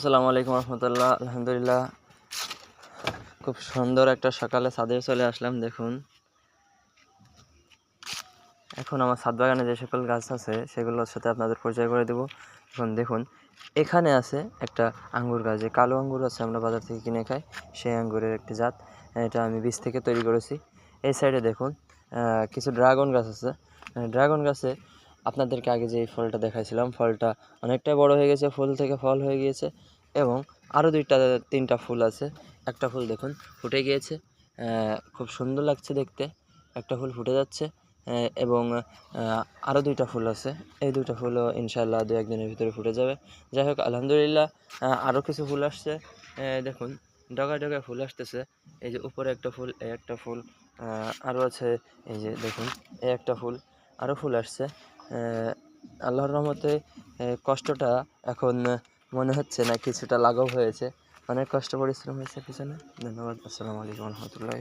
আসসালামু আলাইকুম রহমতুল্লাহ, আলহামদুলিল্লাহ। খুব সুন্দর একটা সকালে ছাদে চলে আসলাম, দেখুন। এখন আমার ছাদ বাগানে যে সকল গাছ আছে, সেগুলোর সাথে আপনাদের পরিচয় করে দেব। এখন দেখুন, এখানে আছে একটা আঙ্গুর গাছ, যে কালো আঙ্গুর আছে আমরা বাজার থেকে কিনে খাই, সেই আঙ্গুরের একটি জাত। এটা আমি বীজ থেকে তৈরি করেছি। এই সাইডে দেখুন কিছু ড্রাগন গাছ আছে। ড্রাগন গাছে আপনাদেরকে আগে যে এই ফলটা দেখাইছিলাম, ফলটা অনেকটা বড় হয়ে গেছে, ফুল থেকে ফল হয়ে গিয়েছে এবং আরও দুইটা, তিনটা ফুল আছে। একটা ফুল দেখুন, ফুটে গিয়েছে খুব সুন্দর লাগছে দেখতে। একটা ফুল ফুটে যাচ্ছে এবং আরও দুইটা ফুল আছে। এই দুইটা ফুলও ইনশাল্লাহ দু একদিনের ভিতরে ফুটে যাবে। যাই হোক, আলহামদুলিল্লাহ আরও কিছু ফুল আসছে। দেখুন ডগায় ডগায় ফুল আসতেছে। এই যে উপরে একটা ফুল, এই একটা ফুল আরও আছে। এই যে দেখুন, এই একটা ফুল আরও ফুল আসছে। আল্লাহর রহমতে কষ্টটা এখন মনে হচ্ছে না, কিছুটা লাঘব হয়েছে। অনেক কষ্ট, পরিশ্রম হয়েছে পিছনে। ধন্যবাদ। আসসালামু আলাইকুম রহমতুল্লাহ